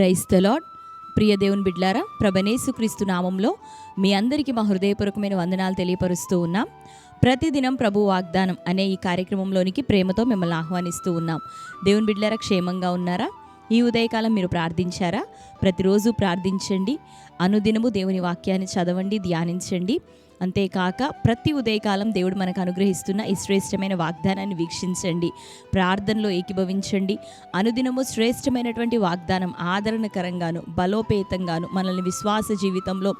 Price the ప్రియ దేవుని బిడ్లారా ప్రభనేసుక్రీస్తు నామంలో మీ అందరికీ మా హృదయపూర్వకమైన వందనాలు తెలియపరుస్తూ ఉన్నాం. ప్రతిదినం ప్రభు వాగ్దానం అనే ఈ కార్యక్రమంలోనికి ప్రేమతో మిమ్మల్ని ఆహ్వానిస్తూ ఉన్నాం. దేవుని బిడ్లారా క్షేమంగా ఉన్నారా? ఈ ఉదయకాలం మీరు ప్రార్థించారా? ప్రతిరోజు ప్రార్థించండి. అనుదినము దేవుని వాక్యాన్ని చదవండి ధ్యానించండి. అంతేకాక ప్రతి ఉదయకాలం దేవుడు మనకు అనుగ్రహిస్తున్న ఈ శ్రేష్టమైన వాగ్దానాన్ని వీక్షించండి. ప్రార్థనలో ఏకీభవించండి. అనుదినము శ్రేష్టమైనటువంటి వాగ్దానం ఆదరణకరంగాను బలోపేతంగాను మనల్ని విశ్వాస జీవితంలో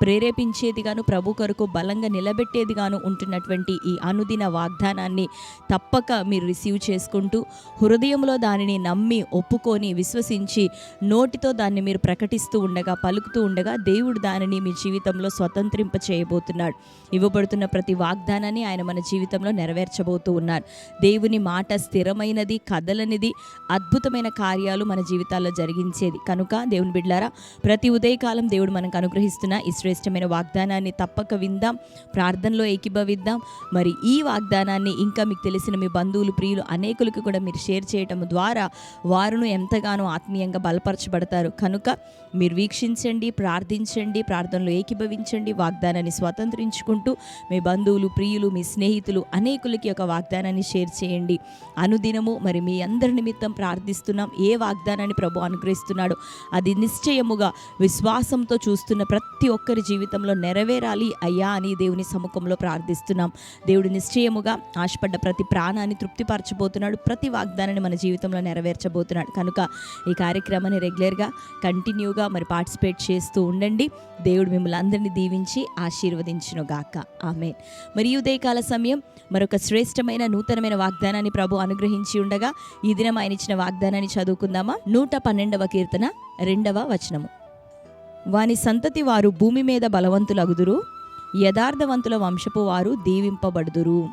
ప్రేరేపించేదిగాను ప్రభు కొరకు బలంగా నిలబెట్టేదిగాను ఉంటున్నటువంటి ఈ అనుదిన వాగ్దానాన్ని తప్పక మీరు రిసీవ్ చేసుకుంటూ హృదయంలో దానిని నమ్మి ఒప్పుకొని విశ్వసించి నోటితో దాన్ని మీరు ప్రకటిస్తూ ఉండగా పలుకుతూ ఉండగా దేవుడు దానిని మీ జీవితంలో స్వతంత్రింప ఉన్నాడు ఇవ్వబడుతున్న ప్రతి వాగ్దానాన్ని ఆయన మన జీవితంలో నెరవేర్చబోతూ ఉన్నారు దేవుని మాట స్థిరమైనది కదలనిది అద్భుతమైన కార్యాలు మన జీవితాల్లో జరిగించేది. కనుక దేవుని బిడ్లారా ప్రతి ఉదయకాలం దేవుడు మనకు అనుగ్రహిస్తున్న ఈ శ్రేష్టమైన వాగ్దానాన్ని తప్పక విందాం ప్రార్థనలో ఏకీభవిద్దాం. మరి ఈ వాగ్దానాన్ని ఇంకా మీకు తెలిసిన మీ బంధువులు ప్రియులు అనేకులకు కూడా మీరు షేర్ చేయటం ద్వారా వారును ఎంతగానో ఆత్మీయంగా బలపరచబడతారు. కనుక మీరు వీక్షించండి ప్రార్థించండి ప్రార్థనలో ఏకీభవించండి వాగ్దానాన్ని స్వతంత్రించుకుంటూ మీ బంధువులు ప్రియులు మీ స్నేహితులు అనేకులకి ఒక వాగ్దానాన్ని షేర్ చేయండి. అనుదినము మరి మీ అందరి నిమిత్తం ప్రార్థిస్తున్నాం. ఏ వాగ్దానాన్ని ప్రభు అనుగ్రహిస్తున్నాడు అది నిశ్చయముగా విశ్వాసంతో చూస్తున్న ప్రతి ఒక్కరి జీవితంలో నెరవేరాలి. అయ్యా అని దేవుని సముఖంలో ప్రార్థిస్తున్నాం. దేవుడు నిశ్చయముగా ఆశపడ్డ ప్రతి ప్రాణాన్ని తృప్తిపరచబోతున్నాడు. ప్రతి వాగ్దానాన్ని మన జీవితంలో నెరవేర్చబోతున్నాడు. కనుక ఈ కార్యక్రమాన్ని రెగ్యులర్గా కంటిన్యూగా మరి పార్టిసిపేట్ చేస్తూ ఉండండి. దేవుడు మిమ్మల్ని అందరినీ దీవించి ఆశీర్వదించి గాక ఆమె మరి ఉదయకాల సమయం మరొక శ్రేష్టమైన నూతనమైన వాగ్దానాన్ని ప్రభు అనుగ్రహించి ఉండగా ఈ దినం ఆయన ఇచ్చిన వాగ్దానాన్ని చదువుకుందామా? నూట పన్నెండవ కీర్తన రెండవ వచనము. వాని సంతతి వారు భూమి మీద బలవంతులగుదురు యథార్థవంతుల వంశపు వారు దీవింపబడుదురు.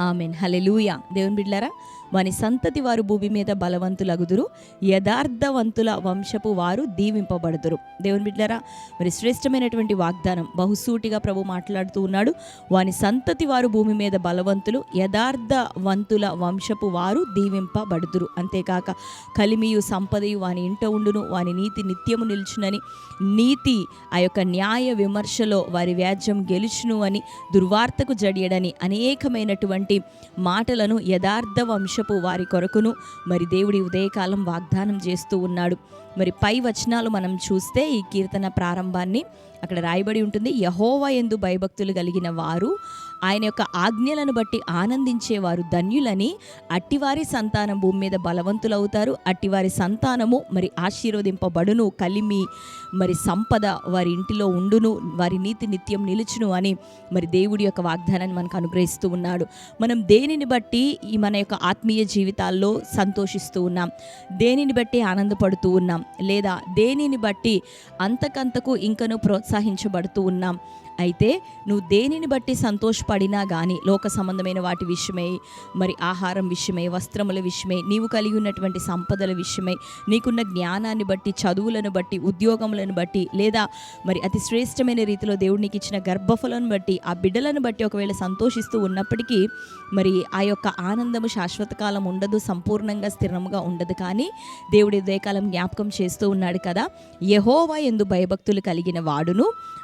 ఆమెన్. హలెలూయ దేవుని బిడ్లారా వాని సంతతి వారు భూమి మీద బలవంతులగుదురు యథార్థవంతుల వంశపు వారు దీవింపబడుదురు. దేవుని బిడ్డరా మరి శ్రేష్టమైనటువంటి వాగ్దానం బహుసూటిగా ప్రభు మాట్లాడుతూ ఉన్నాడు. వాని సంతతి వారు భూమి మీద బలవంతులు యథార్థవంతుల వంశపు వారు దీవింపబడుదురు. అంతేకాక కలిమియు సంపదయు వాని ఇంట ఉండును వాని నీతి నిత్యము నిలుచునని నీతి ఆ యొక్క న్యాయ విమర్శలో వారి వ్యాజ్యం గెలుచును అని దుర్వార్తకు జడియడని అనేకమైనటువంటి మాటలను యథార్థ వంశపు వారి కొరకును మరి దేవుడి ఉదయకాలం వాగ్దానం చేస్తూ ఉన్నాడు. మరి పై వచనాలు మనం చూస్తే ఈ కీర్తన ప్రారంభాన్ని అక్కడ రాయబడి ఉంటుంది యహోవా ఎందు భయభక్తులు కలిగిన వారు ఆయన యొక్క ఆజ్ఞలను బట్టి ఆనందించేవారు ధన్యులని అట్టివారి సంతానం భూమి మీద బలవంతులవుతారు అట్టివారి సంతానము మరి ఆశీర్వదింపబడును కలిమి మరి సంపద వారి ఇంటిలో ఉండును వారి నీతి నిత్యం నిలుచును అని మరి దేవుడి యొక్క వాగ్దానాన్ని మనకు అనుగ్రహిస్తూ ఉన్నాడు. మనం దేనిని బట్టి ఈ మన యొక్క ఆత్మీయ జీవితాల్లో సంతోషిస్తూ ఉన్నాం? దేనిని బట్టి ఆనందపడుతూ ఉన్నాం? లేదా దేనిని బట్టి అంతకంతకు ఇంకను ప్రోత్సహించబడుతూ ఉన్నాం. అయితే నువ్వు దేనిని బట్టి సంతోషపడినా కానీ లోక సంబంధమైన వాటి విషయమై మరి ఆహారం విషయమై వస్త్రముల విషయమై నీవు కలిగి ఉన్నటువంటి సంపదల విషయమై నీకున్న జ్ఞానాన్ని బట్టి చదువులను బట్టి ఉద్యోగములను బట్టి లేదా మరి అతి శ్రేష్టమైన రీతిలో దేవుడికి ఇచ్చిన గర్భఫలను బట్టి ఆ బిడ్డలను బట్టి ఒకవేళ సంతోషిస్తూ ఉన్నప్పటికీ మరి ఆ యొక్క ఆనందము శాశ్వత కాలం ఉండదు సంపూర్ణంగా స్థిరముగా ఉండదు. కానీ దేవుడి ఉదయకాలం జ్ఞాపకం చేస్తూ ఉన్నాడు కదా యహోవా ఎందు భయభక్తులు కలిగిన వాడును.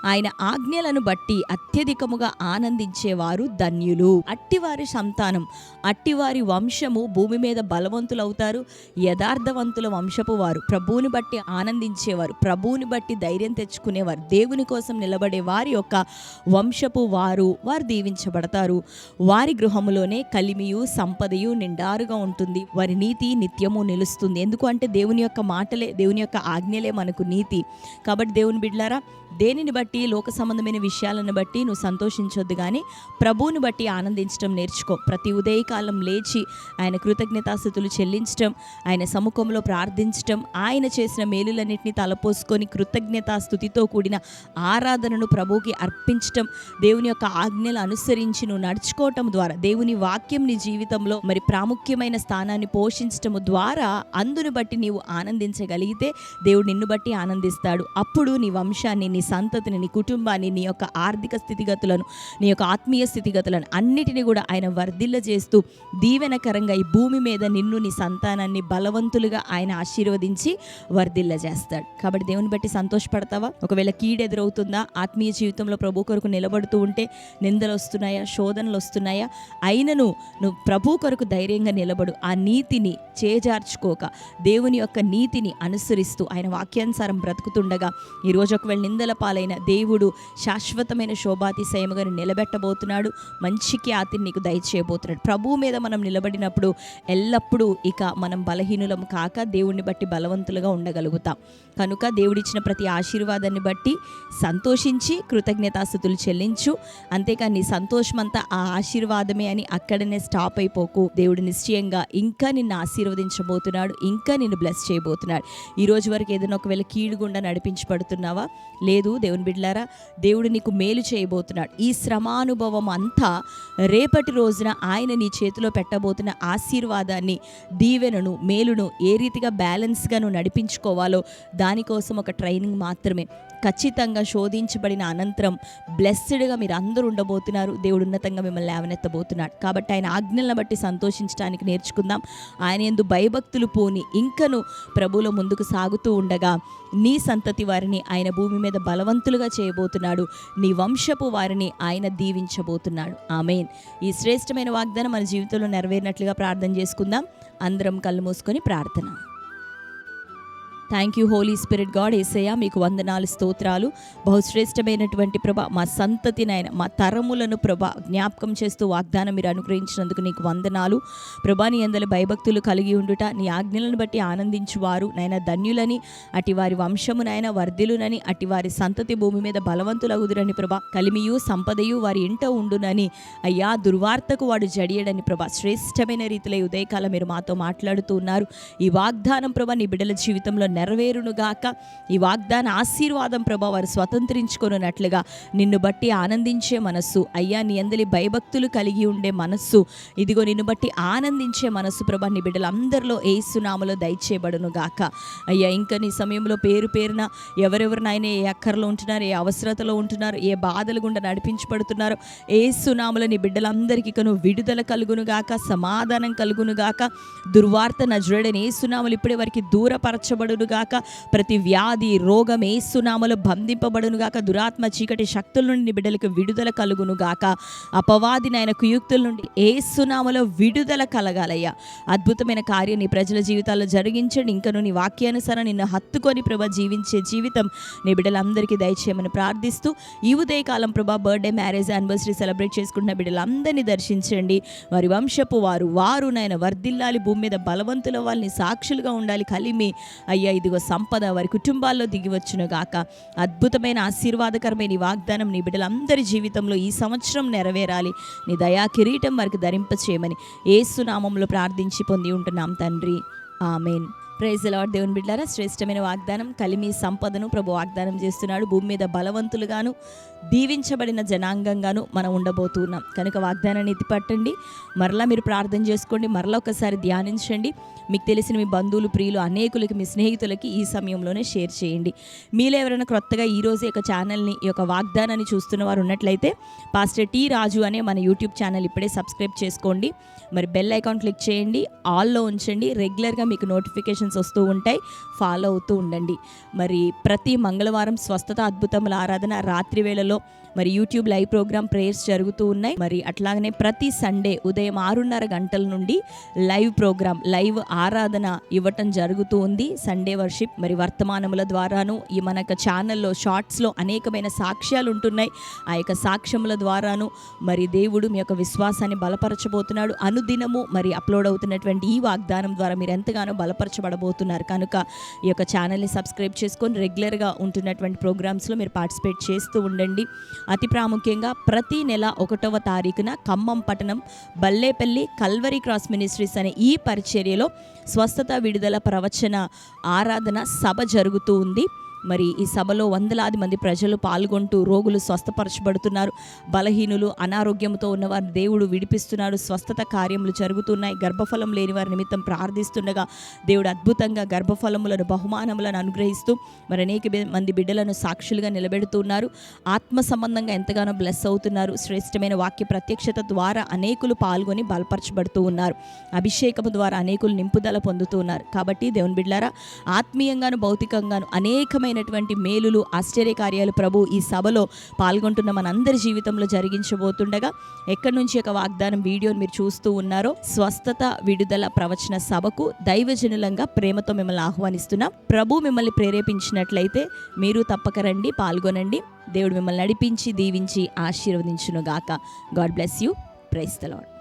ఆయన ఆజ్ఞలను బట్టి అత్యధికముగా ఆనందించేవారు ధన్యులు. అట్టివారి సంతానం అట్టివారి వంశము భూమి మీద బలవంతులవుతారు యథార్థవంతుల వంశపు వారు. ప్రభువుని బట్టి ఆనందించేవారు ప్రభువుని బట్టి ధైర్యం తెచ్చుకునేవారు దేవుని కోసం నిలబడే వారి యొక్క వంశపు వారు వారు దీవించబడతారు. వారి గృహములోనే కలిమియు సంపదయు నిండారుగా ఉంటుంది. వారి నీతి నిత్యము నిలుస్తుంది. ఎందుకు అంటే దేవుని యొక్క మాటలే దేవుని యొక్క ఆజ్ఞలే మనకు నీతి. కాబట్టి దేవుని బిడ్లారా దేనిని బట్టి లోక సంబంధమైన విషయాలను బట్టి నువ్వు సంతోషించొద్దు కానీ ప్రభువుని బట్టి ఆనందించడం నేర్చుకో. ప్రతి ఉదయకాలం లేచి ఆయన కృతజ్ఞతాస్థుతులు చెల్లించడం ఆయన సముఖంలో ప్రార్థించడం ఆయన చేసిన మేలులన్నింటినీ తలపోసుకొని కృతజ్ఞతాస్థుతితో కూడిన ఆరాధనను ప్రభువుకి అర్పించటం దేవుని యొక్క ఆజ్ఞలు అనుసరించి నువ్వు నడుచుకోవటం ద్వారా దేవుని వాక్యం నీ జీవితంలో మరి ప్రాముఖ్యమైన స్థానాన్ని పోషించటం ద్వారా అందును బట్టి నీవు ఆనందించగలిగితే దేవుడు నిన్ను బట్టి ఆనందిస్తాడు. అప్పుడు నీ వంశాన్ని నీ సంతతిని నీ కుటుంబాన్ని నీ యొక్క ఆర్థిక స్థితిగతులను నీ యొక్క ఆత్మీయ స్థితిగతులను అన్నిటిని కూడా ఆయన వర్ధిల్ల చేస్తూ దీవెనకరంగా ఈ భూమి మీద నిన్ను నీ సంతానాన్ని బలవంతులుగా ఆయన ఆశీర్వదించి వర్ధిల్ల చేస్తాడు కాబట్టి దేవుని బట్టి సంతోషపడతావా? ఒకవేళ కీడు ఎదురవుతుందా ఆత్మీయ జీవితంలో ప్రభు కొరకు నిలబడుతూ ఉంటే నిందలు వస్తున్నాయా? శోధనలు వస్తున్నాయా? అయినను నువ్వు ప్రభు కొరకు ధైర్యంగా నిలబడు. ఆ నీతిని చేజార్చుకోక దేవుని యొక్క నీతిని అనుసరిస్తూ ఆయన వాక్యానుసారం బ్రతుకుతుండగా ఈరోజు ఒకవేళ నిందల పాలైన దేవుడు శాశ్వతమైన శోభాతిశయముగా నిలబెట్టబోతున్నాడు. మంచికి ఆతిని నీకు దయచేయబోతున్నాడు. ప్రభువు మీద మనం నిలబడినప్పుడు ఎల్లప్పుడూ ఇక మనం బలహీనులం కాక దేవుణ్ణి బట్టి బలవంతులుగా ఉండగలుగుతాం. కనుక దేవుడిచ్చిన ప్రతి ఆశీర్వాదాన్ని బట్టి సంతోషించి కృతజ్ఞతాస్థుతులు చెల్లించు. అంతేకాని నీ సంతోషమంతా ఆ ఆశీర్వాదమే అని అక్కడనే స్టాప్ అయిపోకు. దేవుడు నిశ్చయంగా ఇంకా నిన్ను ఆశీర్వదించబోతున్నాడు. ఇంకా నిన్ను బ్లెస్ చేయబోతున్నాడు. ఈరోజు వరకు ఏదైనా ఒకవేళ కీడుగుండా నడిపించబడుతున్నావా? లేదు దేవుని బిడ్డలారా దేవుడు నీకు మేలు చేయబోతున్నాడు. ఈ శ్రమానుభవం అంతా రేపటి రోజున ఆయన నీ చేతిలో పెట్టబోతున్న ఆశీర్వాదాన్ని దీవెనను మేలును ఏ రీతిగా బ్యాలెన్స్గా నువ్వు నడిపించుకోవాలో దానికోసం ఒక ట్రైనింగ్ మాత్రమే. ఖచ్చితంగా శోధించబడిన అనంతరం బ్లెస్సెడ్గా మీరు అందరూ ఉండబోతున్నారు. దేవుడు ఉన్నతంగా మిమ్మల్ని లేవనెత్తబోతున్నాడు. కాబట్టి ఆయన ఆజ్ఞలను బట్టి సంతోషించడానికి నేర్చుకుందాం. ఆయన ఎందు భయభక్తులు పోని ఇంకను ప్రభువులో ముందుకు సాగుతూ ఉండగా నీ సంతతి వారిని ఆయన భూమి మీద బలవంతులుగా చేయబోతున్నాడు. నీ వంశపు వారిని ఆయన దీవించబోతున్నాడు. ఆమెన్. ఈ శ్రేష్టమైన వాగ్దానం మన జీవితంలో నెరవేరినట్లుగా ప్రార్థన చేసుకుందాం. అందరం కళ్ళు మూసుకొని ప్రార్థన. Thank you holy spirit God Yesayya మీకు వందనాలు స్తోత్రాలు. బహుశ్రేష్టమైనటువంటి ప్రభ మా సంతతి మా తరములను ప్రభ జ్ఞాపకం చేస్తూ వాగ్దానం మీరు అనుగ్రహించినందుకు నీకు వందనాలు. ప్రభా నీ అందరి భయభక్తులు కలిగి ఉండుట నీ ఆజ్ఞలను బట్టి ఆనందించువారు. నాయన ధన్యులని అటి వారి వంశము వర్ధిలునని అటి వారి సంతతి భూమి మీద బలవంతులగుదురని ప్రభా కలిమియు సంపదయు వారి ఇంట ఉండునని. అయ్యా దుర్వార్తకు వాడు జడియడని ప్రభా శ్రేష్టమైన రీతిలో ఉదయకాల ఉదయకాలం మీరు మాతో మాట్లాడుతూ ఉన్నారు. ఈ వాగ్దానం ప్రభా నీ బిడ్డల జీవితంలో నెరవేరునుగాక. ఈ వాగ్దాన ఆశీర్వాదం ప్రభా వారు స్వతంత్రించుకొనున్నట్లుగా నిన్ను బట్టి ఆనందించే మనస్సు అయ్యా నీ అందరి భయభక్తులు కలిగి ఉండే మనస్సు ఇదిగో నిన్ను బట్టి ఆనందించే మనస్సు ప్రభా నీ బిడ్డలందరిలో ఏసునామలో దయచేయబడును గాక అయ్యా ఇంకా నీ సమయంలో పేరు పేరున ఎవరెవరినైనా ఏ అక్కర్లో ఉంటున్నారు ఏ అవసరతలో ఉంటున్నారు ఏ బాధలు గుండా నడిపించబడుతున్నారు ఏ సునాములు నీ బిడ్డలందరికీ కను విడుదల కలుగును గాక సమాధానం కలుగును గాక దుర్వార్త నజుడని ఏసునామలు ఇప్పటి వరకు దూరపరచబడును గాక. ప్రతి వ్యాధి రోగం ఏసునామలు బంధింపబడును గాక. దురాత్మ చీకటి శక్తుల నుండి బిడ్డలకు విడుదల కలుగును గాక. అపవాది నాయన కుయుక్తుల నుండి ఏసునామలో విడుదల కలగాలయ్యా. అద్భుతమైన కార్యం నీ ప్రజల జీవితాల్లో జరిగించండి. ఇంకను నీ వాక్యానుసారం నిన్ను హత్తుకొని ప్రభ జీవించే జీవితం నీ బిడ్డలందరికీ దయచేయమని ప్రార్థిస్తూ ఈ ఉదయకాలం ప్రభా బర్త్డే మ్యారేజ్ యానివర్సరీ సెలబ్రేట్ చేసుకుంటున్న బిడ్డలందరినీ దర్శించండి. వారి వంశపు వారు వారు నాయన వర్ధిల్లాలి భూమి మీద బలవంతుల వాళ్ళని సాక్షులుగా ఉండాలి కలిమి అయ్యా ఇదిగో సంపద వారి కుటుంబాల్లో దిగివచ్చును గాక. అద్భుతమైన ఆశీర్వాదకరమైన వాగ్దానం నీ బిడ్డలందరి జీవితంలో ఈ సంవత్సరం నెరవేరాలి. నీ దయా కిరీటం వారికి ధరింపచేయమని ఏసునామంలో ప్రార్థించి పొంది ఉంటున్నాం తండ్రి. ఆమెన్. ప్రైజ్ లార్డ్ దేవుని బిడ్డారా. శ్రేష్టమైన వాగ్దానం కలిమి సంపదను ప్రభు వాగ్దానం చేస్తున్నాడు. భూమి మీద బలవంతులుగాను దీవించబడిన జనాంగంగాను మనం ఉండబోతున్నాం. కనుక వాగ్దానాన్ని ఎత్తిపట్టండి. మరలా మీరు ప్రార్థన చేసుకోండి. మరలా ఒకసారి ధ్యానించండి. మీకు తెలిసిన మీ బంధువులు ప్రియులు అనేకులకి మీ స్నేహితులకి ఈ సమయంలోనే షేర్ చేయండి. మీలో ఎవరైనా క్రొత్తగా ఈరోజు యొక్క ఛానల్ని ఈ యొక్క వాగ్దానాన్ని చూస్తున్న వారు ఉన్నట్లయితే పాస్టర్ టీ రాజు అనే మన యూట్యూబ్ ఛానల్ ఇప్పుడే సబ్స్క్రైబ్ చేసుకోండి. మరి బెల్ ఐకాన్ క్లిక్ చేయండి. ఆల్లో ఉంచండి. రెగ్యులర్గా మీకు నోటిఫికేషన్స్ వస్తూ ఉంటాయి. ఫాలో అవుతూ ఉండండి. మరి ప్రతి మంగళవారం స్వస్థత అద్భుతముల ఆరాధన రాత్రి వేళలో మరి యూట్యూబ్ లైవ్ ప్రోగ్రామ్ ప్రేయర్స్ జరుగుతూ ఉన్నాయి. మరి అట్లాగనే ప్రతి సండే ఉదయం ఆరున్నర గంటల నుండి లైవ్ ప్రోగ్రామ్ లైవ్ ఆరాధన ఇవ్వటం జరుగుతూ ఉంది. సండే వర్షిప్ మరి వర్తమానముల ద్వారాను ఈ మన యొక్క ఛానల్లో షార్ట్స్లో అనేకమైన సాక్ష్యాలు ఉంటున్నాయి. ఆ యొక్క సాక్ష్యముల ద్వారాను మరి దేవుడు మీ యొక్క విశ్వాసాన్ని బలపరచబోతున్నాడు. అనుదినము మరి అప్లోడ్ అవుతున్నటువంటి ఈ వాగ్దానం ద్వారా మీరు ఎంతగానో రాబోతున్నారు. కనుక ఈ యొక్క ఛానల్ని సబ్స్క్రైబ్ చేసుకొని రెగ్యులర్గా ఉంటున్నటువంటి ప్రోగ్రామ్స్లో మీరు పార్టిసిపేట్ చేస్తూ ఉండండి. అతి ప్రాముఖ్యంగా ప్రతి నెల ఒకటవ తారీఖున ఖమ్మం పట్టణం బల్లేపల్లి కల్వరి క్రాస్ మినిస్ట్రీస్ అనే ఈ పరిచర్యలో స్వస్థత విడుదల ప్రవచన ఆరాధన సభ జరుగుతూ ఉంది. మరి ఈ సభలో వందలాది మంది ప్రజలు పాల్గొంటూ రోగులు స్వస్థపరచబడుతున్నారు. బలహీనులు అనారోగ్యంతో ఉన్నవారు దేవుడు విడిపిస్తున్నాడు. స్వస్థత కార్యములు జరుగుతున్నాయి. గర్భఫలం లేని వారి నిమిత్తం ప్రార్థిస్తుండగా దేవుడు అద్భుతంగా గర్భఫలములను బహుమానములను అనుగ్రహిస్తూ మరి అనేక మంది బిడ్డలను సాక్షులుగా నిలబెడుతున్నారు. ఆత్మ సంబంధంగా ఎంతగానో బ్లెస్ అవుతున్నారు. శ్రేష్టమైన వాక్య ప్రత్యక్షత ద్వారా అనేకులు పాల్గొని బలపరచబడుతూ ఉన్నారు. అభిషేకము ద్వారా అనేకులు నింపుదల పొందుతూ ఉన్నారు కాబట్టి దేవుని బిడ్డారా ఆత్మీయంగాను భౌతికంగాను అనేకమైన అద్భుతమైనటువంటి మేలులు ఆశ్చర్యకార్యాలు ప్రభు ఈ సభలో పాల్గొంటున్న మనందరి జీవితంలో జరిగించబోతుండగా ఎక్కడి నుంచి ఒక వాగ్దానం వీడియోని మీరు చూస్తూ ఉన్నారో స్వస్థత విడుదల ప్రవచన సభకు దైవజనులంగా ప్రేమతో మిమ్మల్ని ఆహ్వానిస్తున్నాం. ప్రభు మిమ్మల్ని ప్రేరేపించినట్లయితే మీరు తప్పక రండి పాల్గొనండి. దేవుడు మిమ్మల్ని నడిపించి దీవించి ఆశీర్వదించును గాక God bless you. Praise the Lord